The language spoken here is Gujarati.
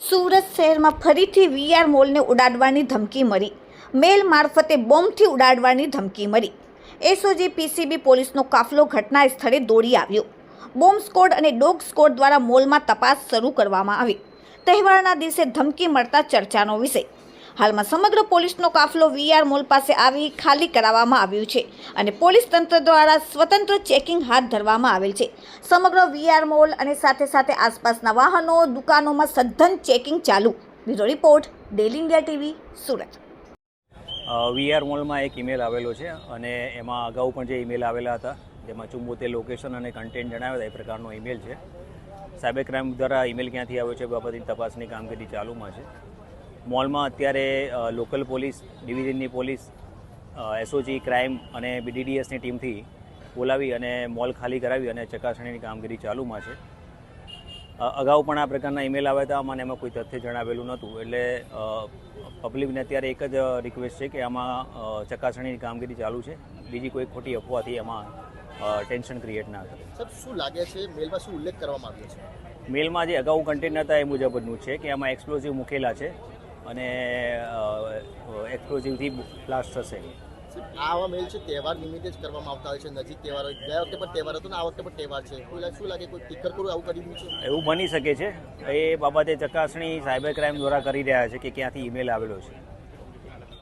સુરત શહેરમાં ફરીથી વીઆર મોલને ઉડાડવાની ધમકી મળી. મેલ મારફતે બોમ્બથી ઉડાડવાની ધમકી મળી. એસઓજી પીસીબી પોલીસનો કાફલો ઘટના સ્થળે દોડી આવ્યો. બોમ્બ સ્કોડ અને ડોગ સ્કોડ દ્વારા મોલમાં તપાસ શરૂ કરવામાં આવી. તહેવારના દિવસે ધમકી મળતા ચર્ચાનો વિષય. હાલમાં સમગ્ર પોલીસનો કાફલો વીઆર મોલ પાસે આવી ખાલી કરાવવામાં આવ્યું છે અને પોલીસ તંત્ર દ્વારા સ્વતંત્ર ચેકિંગ હાથ ધરવામાં આવેલ છે. સમગ્ર વીઆર મોલ અને સાથે સાથે આસપાસના વાહનો, દુકાનોમાં સઘન ચેકિંગ ચાલુ. Bureau report daily India TV, Surat. VR મોલમાં એક ઈમેલ આવેલો છે અને એમાં અગાઉ પણ જે ઈમેલ આવેલા હતા, જેમાં ચુંબોતેર લોકેશન અને કન્ટેન્ટ જણાવ્યા એ પ્રકારનો ઈમેલ છે. સાયબર ક્રાઇમ દ્વારા ઈમેલ ક્યાંથી આવ્યો છે બાબતની તપાસની કામગીરી ચાલુમાં છે. મોલમાં અત્યારે લોકલ પોલીસ ડિવિઝનની પોલીસ એસઓજી ક્રાઇમ અને બીડીડીએસની ટીમથી બોલાવી અને મોલ ખાલી કરાવી અને ચકાસણીની કામગીરી ચાલુમાં છે. અગાઉ પણ આ પ્રકારના ઈમેલ આવ્યા હતા મને એમાં કોઈ તથ્ય જણાવેલું નહોતું. એટલે પબ્લિકને અત્યારે એક જ રિક્વેસ્ટ છે કે આમાં ચકાસણીની કામગીરી ચાલુ છે. બીજી કોઈ ખોટી અફવાથી એમાં ટેન્શન ક્રિએટ ના કરે સર શું લાગે છે મેલમાં શું ઉલ્લેખ કરવામાં આવ્યો છે? મેલમાં જે અગાઉ કન્ટેન્ટ હતા એ મુજબનું છે કે આમાં એક્સપ્લોઝિવ મૂકેલા છે. અને એક્સપ્લોઝિવથી બ્લાસ્ટ થશે. આવા મેલ છે તહેવાર નિમિત્તે જ કરવામાં આવતા હોય છે નજીક તહેવાર હોય. ગયા વખતે પણ તહેવાર હતો ને આ વખતે પણ તહેવાર છે. કોઈ શું લાગે કોઈ ટીકર કરું આવું કરી દીધું છે? એવું બની શકે છે. એ બાબતે ચકાસણી સાયબર ક્રાઇમ દ્વારા કરી રહ્યા છે કે ક્યાંથી ઈમેલ આવેલો છે.